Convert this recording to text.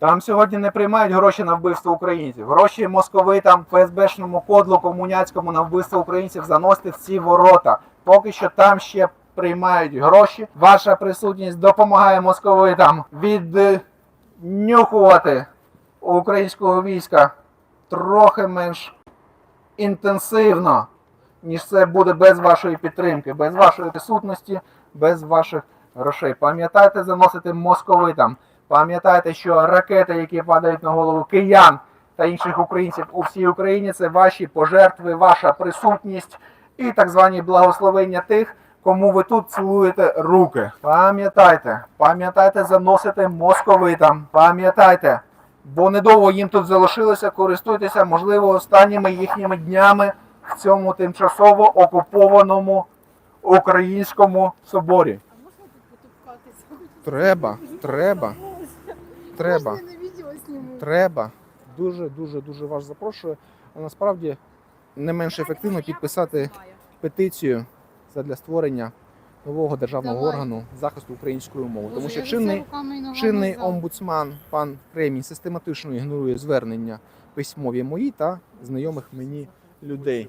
Там сьогодні не приймають гроші на вбивство українців. Гроші московитам, ФСБшному кодлу комуняцькому на вбивство українців заносити в ці ворота. Поки що там ще приймають гроші. Ваша присутність допомагає московитам віднюхувати українського війська трохи менш інтенсивно, ніж це буде без вашої підтримки, без вашої присутності, без ваших грошей. Пам'ятайте заносити московитам. Пам'ятайте, що ракети, які падають на голову киян та інших українців у всій Україні, це ваші пожертви, ваша присутність і так звані благословення тих, кому ви тут цілуєте руки. Пам'ятайте, пам'ятайте заносити московитам. Пам'ятайте, бо недовго їм тут залишилося, користуйтеся, можливо, останніми їхніми днями в цьому тимчасово окупованому українському соборі. А можна потупкатися? Треба, треба, треба. Можна на відео зніму? Треба. Дуже, дуже, дуже вас запрошую. А насправді не менш ефективно підписати петицію для створення нового державного Давай. органу захисту української мови. Тому що чинний, чинний омбудсман пан Кремінь систематично ігнорує звернення письмові мої та знайомих мені людей.